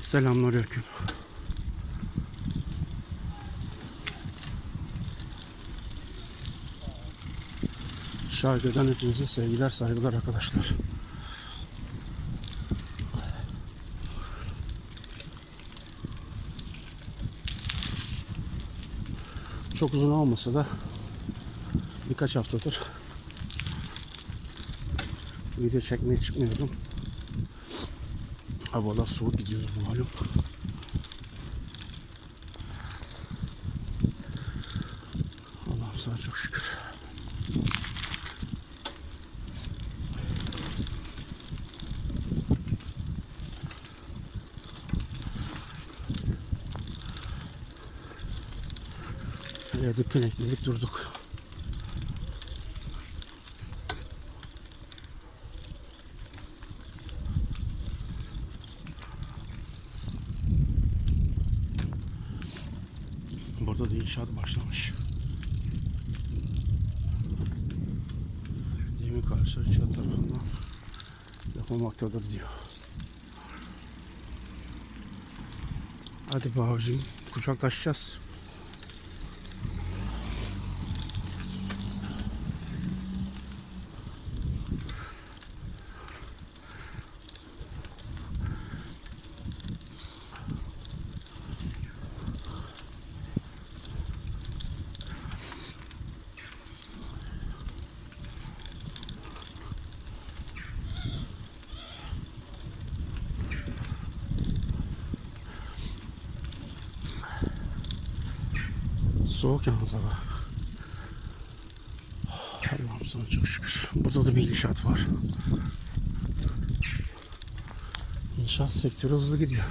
Selamünaleyküm. Şarkıdan hepinize sevgiler, saygılar arkadaşlar. Çok uzun olmasa da birkaç haftadır video çekmeye çıkmıyordum. Havalar soğuk gidiyor malum. Allah'ım sana çok şükür. Evde pinekledik durduk. Burada da inşaat başlamış. Yemin karşı inşaat tarafından yapılmaktadır diyor. Hadi be kucaklaşacağız. Soğuk yalnız hava. Allah'ım sana çok şükür. Burada da bir inşaat var. İnşaat sektörü hızlı gidiyor.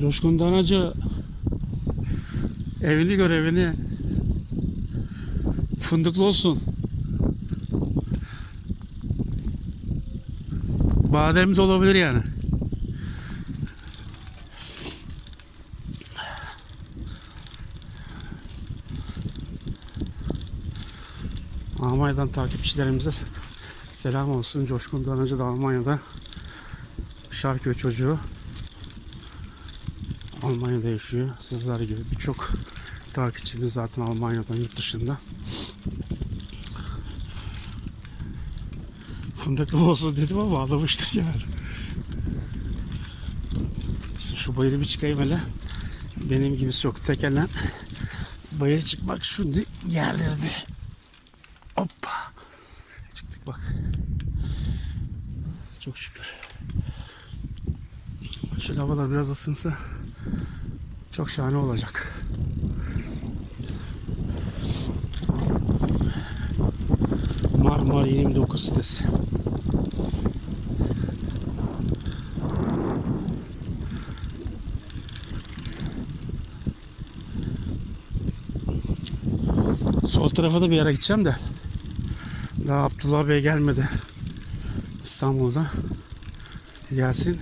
Coşkun Danacı evini gör evini. Fındıklı olsun. Badem de olabilir yani. Almanya'dan takipçilerimize selam olsun. Coşkun Danacı da Almanya'da Şarköy çocuğu. Almanya'da yaşıyor. Sizler gibi birçok takipçimiz zaten Almanya'dan yurt dışında. Fındıklı olsun dedim ama ağlamıştık yani. Şu bayırı bir çıkayım hele. Benim gibi çok tekelen bayır çıkmak şimdi gerdirdi. Hoppa. Çıktık bak. Çok şükür. Şöyle havalar biraz ısınsa çok şahane olacak. Marmara 29 sitesi. Sol tarafa da bir yere gideceğim de. Daha Abdullah Bey gelmedi. İstanbul'da. Gelsin.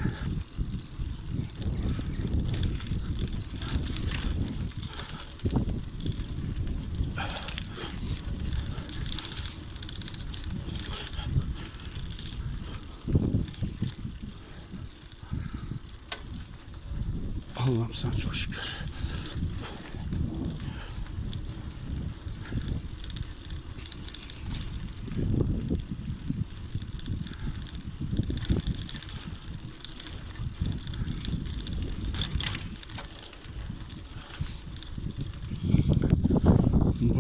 Allah'ım sana çok şükür.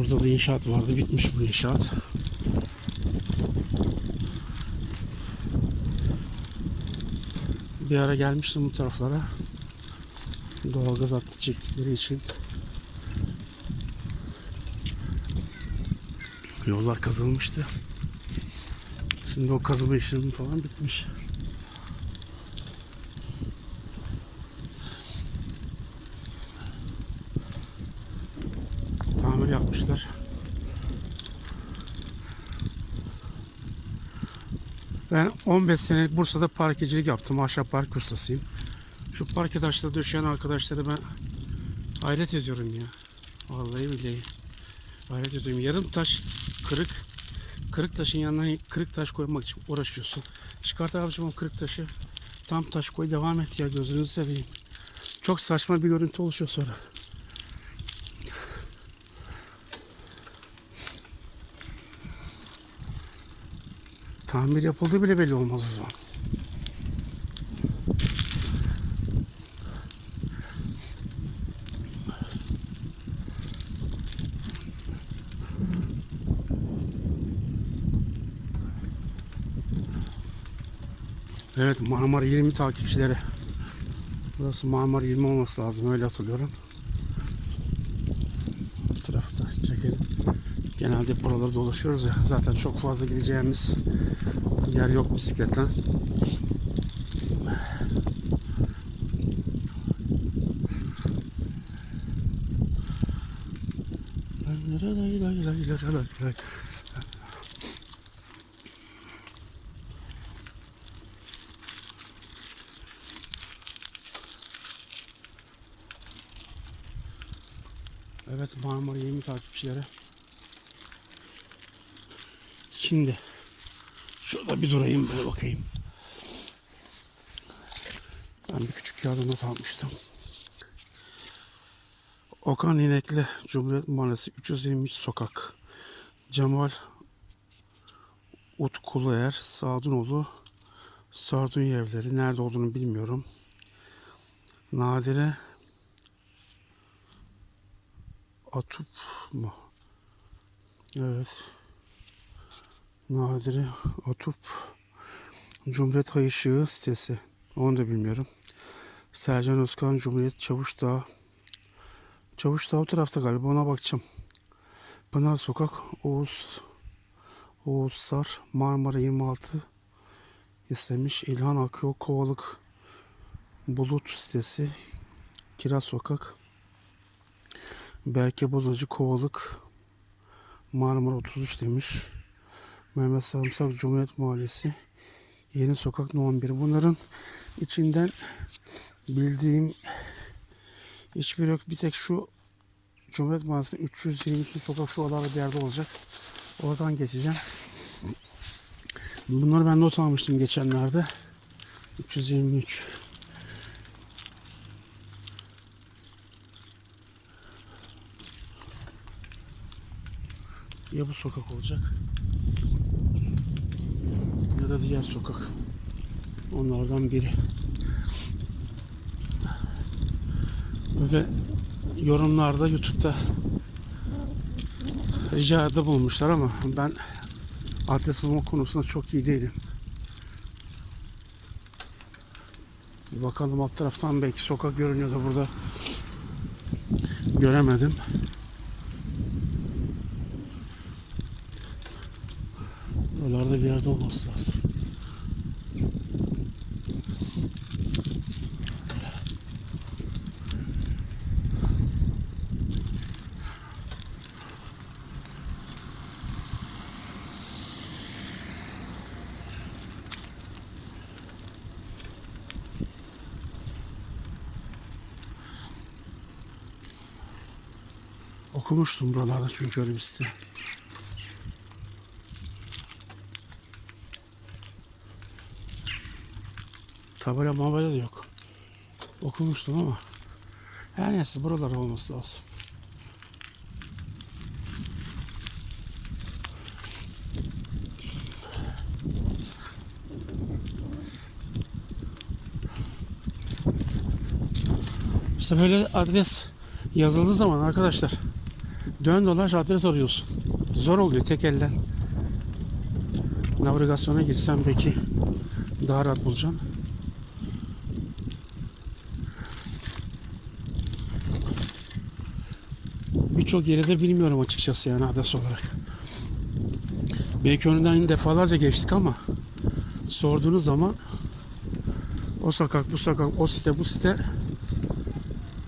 Burada da inşaat vardı. Bitmiş bu inşaat. Bir ara gelmiştim bu taraflara. Doğalgaz hattı çektikleri için. Yollar kazılmıştı. Şimdi o kazıma işlemi falan bitmiş. Tamir yapmışlar. Ben 15 sene Bursa'da parkecilik yaptım. Ahşap park ustasıyım. Şu parke taşları döşeyen arkadaşları ben hayret ediyorum ya. Vallahi billahi. Hayret ediyorum. Yarım taş kırık Kırık taşın yanına kırık taş koymak için uğraşıyorsun. Çıkart abicim o kırık taşı. Tam taş koy devam et ya gözünüzü seveyim. Çok saçma bir görüntü oluşuyor sonra. Tamir yapıldı bile belli olmaz o zaman. Evet Marmara 20 takipçileri. Burası Marmara 20 olması lazım öyle hatırlıyorum. Bu tarafı da çekelim. Genelde buraları dolaşıyoruz ya. Zaten çok fazla gideceğimiz yer yok bisikletle. Evet Marmara 20 takipçileri. Şimdi şurada bir durayım böyle bakayım. Ben bir küçük kağıda not almıştım. Okan İnekli Cumhuriyet Mahallesi 323 Sokak. Cemal Utkuluer Sadunoğlu Sardunya evleri. Nerede olduğunu bilmiyorum. Nadire Atup mu? Evet. Nadire Atup Cumhuriyet Hay sitesi. Onu da bilmiyorum. Sercan Özkan Cumhuriyet Çavuşdağ. Çavuşdağ o tarafta galiba ona bakacağım. Pınar Sokak Oğuz Oğuz Sar Marmara 26 istemiş. İlhan Akyol Kovalık Bulut sitesi Kiraz Sokak Berke Bozacı Kovalık Marmara 33 demiş. Mehmet Sarımsak Cumhuriyet Mahallesi Yeni Sokak No 11. Bunların içinden bildiğim hiçbir yok. Bir tek şu Cumhuriyet Mahallesi 323 sokak şu alarda bir yerde olacak. Oradan geçeceğim. Bunları ben not almıştım geçenlerde. 323. Ya bu sokak olacak ya da diğer sokak. Onlardan biri. Böyle yorumlarda YouTube'da ricada bulmuşlar ama ben adres bulma konusunda çok iyi değilim. Bir bakalım alt taraftan belki sokak görünüyor da burada göremedim. Buralarda bir yerde olması lazım. Okumuştum buralarda çünkü öyle bir site. Tabela mabela da yok. Okumuştum ama. Her neyse buralar olması lazım. İşte böyle adres yazıldığı zaman arkadaşlar dön dolaş adres arıyorsun. Zor oluyor tek elden. Navigasyona girsem belki daha rahat bulacaksın. Birçok yeri de bilmiyorum açıkçası yani adres olarak. Belki önünden defalarca geçtik ama sorduğunuz zaman o sokak, bu sokak, o site, bu site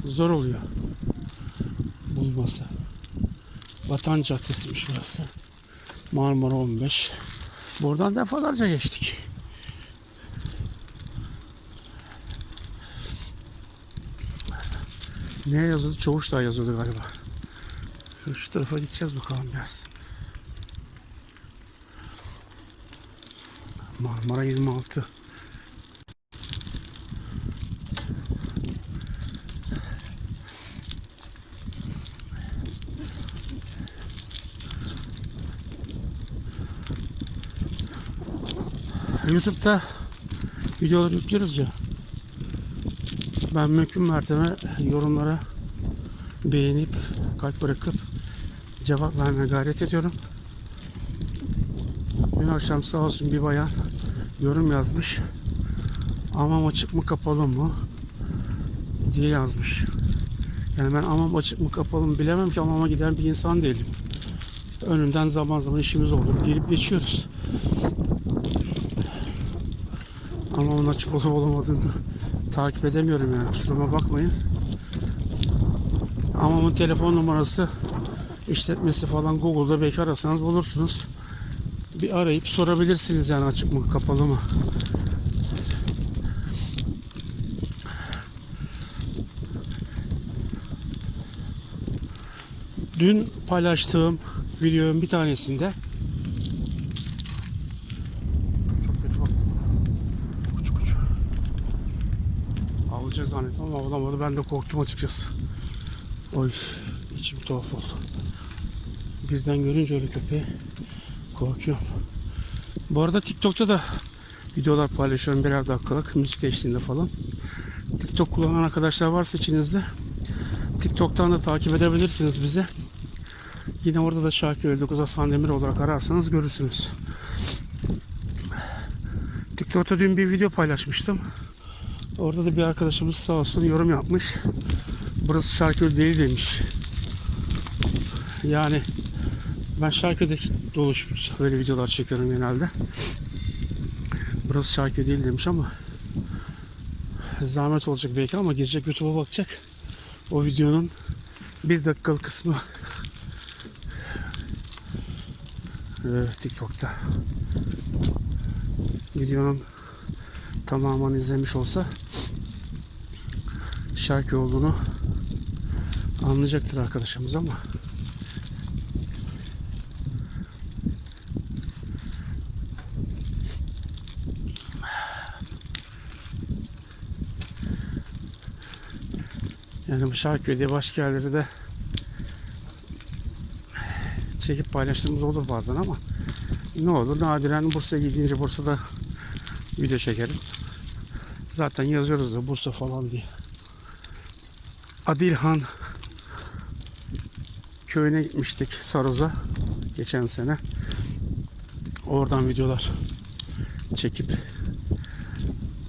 zor oluyor bulması. Vatan Caddesi'ymiş burası. Marmara 15. Buradan defalarca geçtik. Ne yazıyordu? Çavuşdağ yazıyordu galiba. Şu, tarafa gideceğiz bakalım biraz. Marmara 26. YouTube'da videolar yüklüyoruz ya. Ben mümkün mertebe yorumlara beğenip kalp bırakıp cevap vermeye gayret ediyorum. Dün akşam sağ olsun bir bayan yorum yazmış. Amam açık mı kapalı mı diye yazmış. Yani ben amam açık mı kapalı mı bilemem ki amama giden bir insan değilim. Önünden zaman zaman işimiz olur. Gelip geçiyoruz. Ama onun açık olup olamadığını takip edemiyorum yani kusuruma bakmayın. Ama onun telefon numarası işletmesi falan Google'da belki arasanız bulursunuz. Bir arayıp sorabilirsiniz yani açık mı kapalı mı. Dün paylaştığım videonun bir tanesinde. Avlayacak zannettim ama avlamadı. Ben de korktum açıkçası. Oy içim tuhaf oldu. Birden görünce öyle köpeği korkuyorum. Bu arada TikTok'ta da videolar paylaşıyorum birer dakikalık müzik eşliğinde falan. TikTok kullanan arkadaşlar varsa içinizde TikTok'tan da takip edebilirsiniz bizi. Yine orada da Şakir 59 Hasan Demir olarak ararsanız görürsünüz. TikTok'ta dün bir video paylaşmıştım. Orada da bir arkadaşımız sağ olsun yorum yapmış. Burası Şarköy değil demiş. Yani ben Şarköy'de doluşmuş böyle videolar çekiyorum genelde. Burası Şarköy değil demiş ama zahmet olacak belki ama girecek YouTube'a bakacak. O videonun bir dakikalık kısmı e, TikTok'ta. Videonun tamamını izlemiş olsa şarkı olduğunu anlayacaktır arkadaşımız ama bu şarkı diye başka yerleri de çekip paylaştığımız olur bazen ama ne olur nadiren Bursa'ya gidince Bursa'da video çekerim. Zaten yazıyoruz da Bursa falan diye. Adilhan köyüne gitmiştik Saroz'a geçen sene. Oradan videolar çekip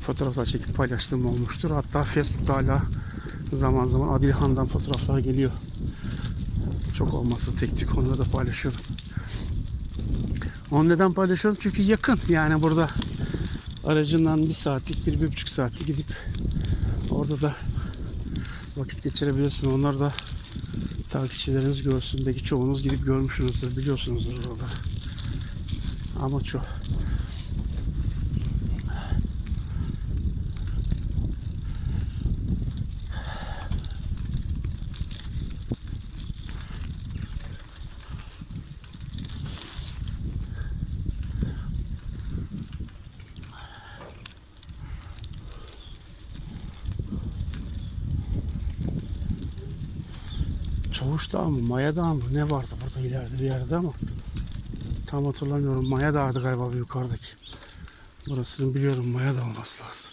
fotoğraflar çekip paylaştığım olmuştur. Hatta Facebook'ta hala zaman zaman Adilhan'dan fotoğraflar geliyor. Çok olmazsa tek tek onları da paylaşıyorum. Onu neden paylaşıyorum? Çünkü yakın. Yani burada aracından bir saatlik, bir, bir buçuk saatlik gidip orada da vakit geçirebiliyorsun. Onlar da takipçileriniz görsün. Belki çoğunuz gidip görmüşsünüzdür, biliyorsunuzdur oraları. Ama çok. Çavuş Dağı mı, Maya Dağı mı ne vardı burada ileride bir yerde ama tam hatırlamıyorum. Maya Dağı'dı galiba bir yukarıdaki. Burasını biliyorum Maya Dağı olması lazım.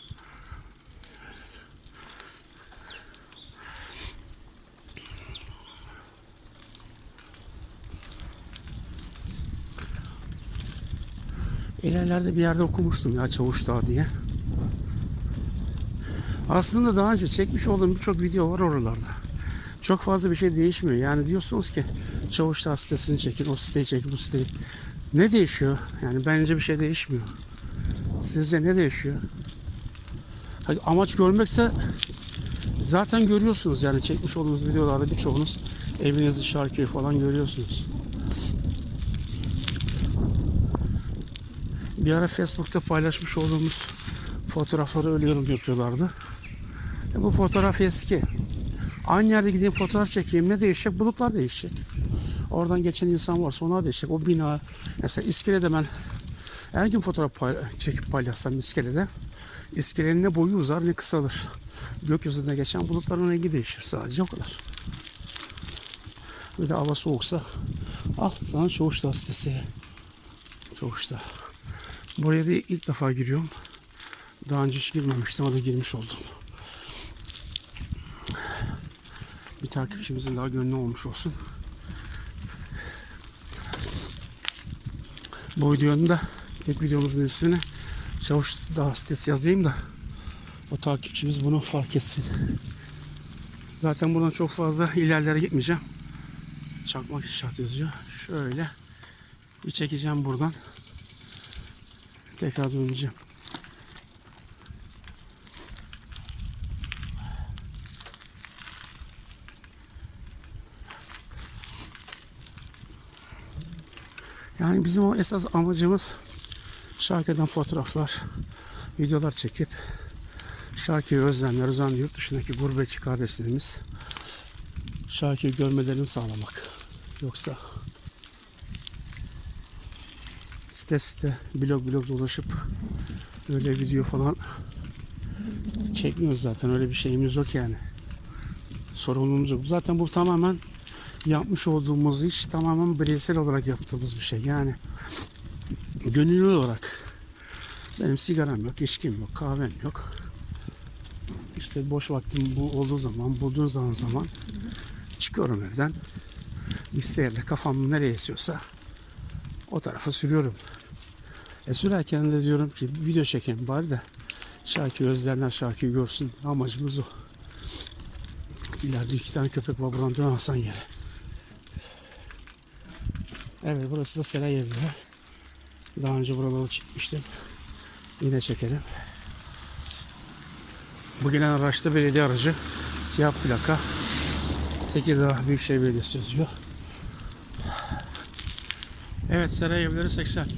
İlerlerde bir yerde okumuştum ya Çavuş Dağı diye. Aslında daha önce çekmiş olduğum birçok video var oralarda çok fazla bir şey değişmiyor. Yani diyorsunuz ki Çavuşlar sitesini çekin, o siteyi çekin, bu siteyi. Ne değişiyor? Yani bence bir şey değişmiyor. Sizce ne değişiyor? Hayır, amaç görmekse zaten görüyorsunuz yani çekmiş olduğunuz videolarda birçoğunuz evinizi şarkıyı falan görüyorsunuz. Bir ara Facebook'ta paylaşmış olduğumuz fotoğrafları öyle yorum yapıyorlardı. E bu fotoğraf eski. Aynı yerde gideyim fotoğraf çekeyim ne değişecek? Bulutlar değişecek. Oradan geçen insan varsa onlar değişecek. O bina mesela iskelede ben Her gün fotoğraf pay- çekip paylaşsam iskelede iskelenin ne boyu uzar ne kısalır. Gökyüzünde geçen bulutların rengi değişir sadece o kadar. Bir de hava soğuksa al sana Çoğuşdağ sitesi. Çoğuşdağ. Buraya da ilk defa giriyorum. Daha önce hiç girmemiştim. O da girmiş oldum. Bir takipçimizin daha gönlü olmuş olsun. Bu videonun da ilk videomuzun üstüne Çavuş Dağ sitesi yazayım da o takipçimiz bunu fark etsin. Zaten buradan çok fazla ilerlere gitmeyeceğim. Çakmak inşaat yazıyor. Şöyle bir çekeceğim buradan. Tekrar döneceğim. Yani bizim o esas amacımız Şarkıdan fotoğraflar, videolar çekip şarkıyı özleyenler, özellikle yurt dışındaki gurbetçi kardeşlerimiz şarkıyı görmelerini sağlamak. Yoksa site site, blog blog dolaşıp öyle video falan çekmiyoruz zaten. Öyle bir şeyimiz yok yani. Sorumluluğumuz yok. Zaten bu tamamen yapmış olduğumuz iş tamamen bireysel olarak yaptığımız bir şey. Yani gönüllü olarak benim sigaram yok, içkim yok, kahvem yok. İşte boş vaktim bu olduğu zaman, bulduğum zaman zaman çıkıyorum evden. Bilgisayarla kafam nereye esiyorsa o tarafa sürüyorum. E sürerken de diyorum ki video çekeyim bari de şarkıyı özleyenler şarkıyı görsün. Amacımız o. İleride iki tane köpek var buradan dön Hasan yere. Evet burası da Seray Evleri. Daha önce buraları çekmiştim. Yine çekelim. Bu gelen araçta belediye aracı. Siyah plaka. Tekirdağ Büyükşehir Belediyesi yazıyor. Evet Saray Evleri 80.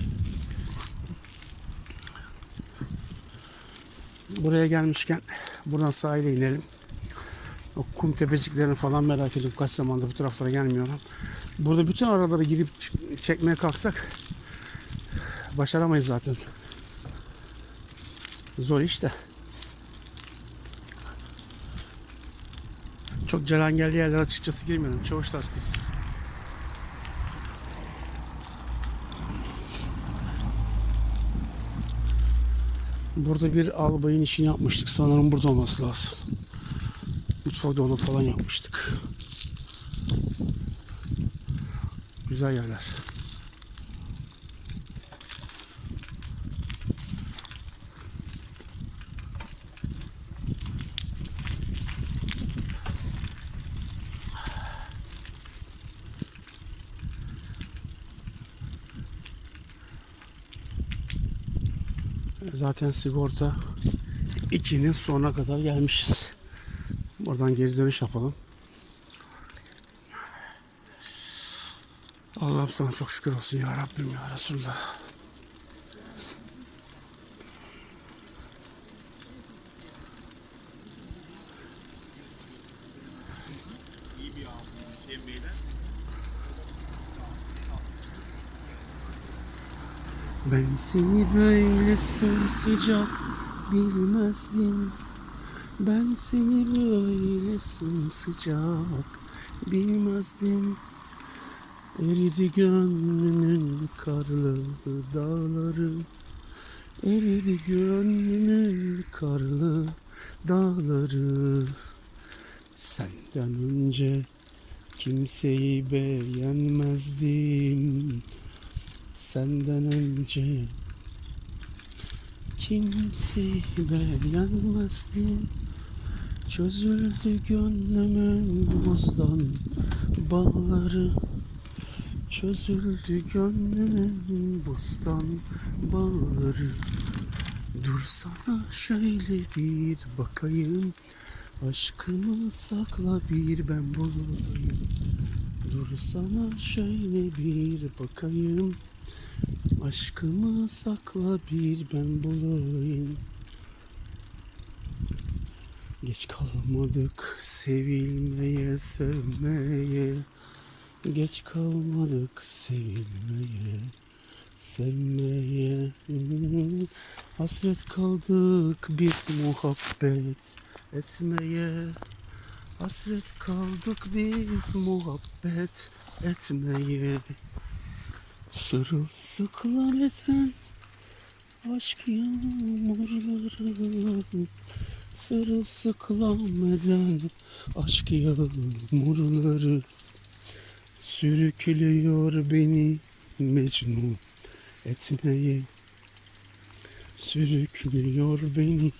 Buraya gelmişken buradan sahile inelim. O kum tepeciklerini falan merak ediyorum. Kaç zamandır bu taraflara gelmiyorum. Burada bütün araları girip çekmeye kalksak başaramayız zaten. Zor işte. Çok cerengelli yerler açıkçası girmiyorum. Çavuş tarzıyız. Burada bir albayın işini yapmıştık. Sanırım burada olması lazım. Mutfak dolabı falan yapmıştık. Güzel yerler. Zaten sigorta 2'nin sonuna kadar gelmişiz. Buradan geri dönüş yapalım. Allah'ım sana çok şükür olsun ya Rabbim ya Resulullah. Ben seni böyle sıcak bilmezdim. Ben seni böyle sıcak bilmezdim. Eridi gönlümün karlı dağları. Eridi gönlümün karlı dağları. Senden önce kimseyi beğenmezdim. Senden önce kimseyi beğenmezdim. Çözüldü gönlümün buzdan bağları. Çözüldü gönlümün buzdan bağları. Dur sana şöyle bir bakayım. Aşkımı sakla bir ben bulayım. Dur sana şöyle bir bakayım. Aşkımı sakla bir ben bulayım. Geç kalmadık sevilmeye, sevmeye. Geç kalmadık sevilmeye, sevmeye. Hasret kaldık biz muhabbet etmeye. Hasret kaldık biz muhabbet etmeye. Sırılsıklam eden aşk yağmurları Sırılsıklam eden aşk yağmurları Sürüklüyor beni. Mecnun etmeye Sürüklüyor beni.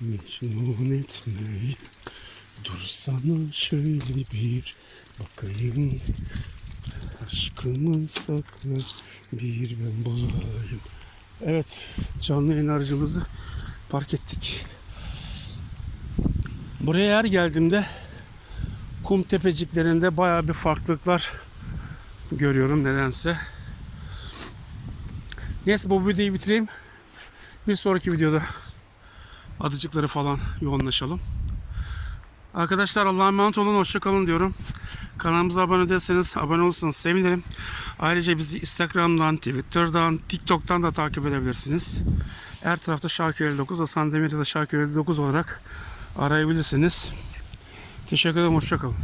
Mecnun etmeye. Dursana şöyle bir bakayım. Aşkımı sakla bir ben bulayım. Evet canlı aracımızı park ettik Buraya her geldiğimde kum tepeciklerinde bayağı bir farklılıklar görüyorum nedense. Neyse bu videoyu bitireyim. Bir sonraki videoda adıcıkları falan yoğunlaşalım. Arkadaşlar Allah'a emanet olun. Hoşçakalın diyorum. Kanalımıza abone değilseniz abone olursanız sevinirim. Ayrıca bizi Instagram'dan, Twitter'dan, TikTok'tan da takip edebilirsiniz. Her tarafta Şarkı 59, Hasan Demir'de de Şarkı 59 olarak arayabilirsiniz. Teşekkür ederim. Hoşçakalın.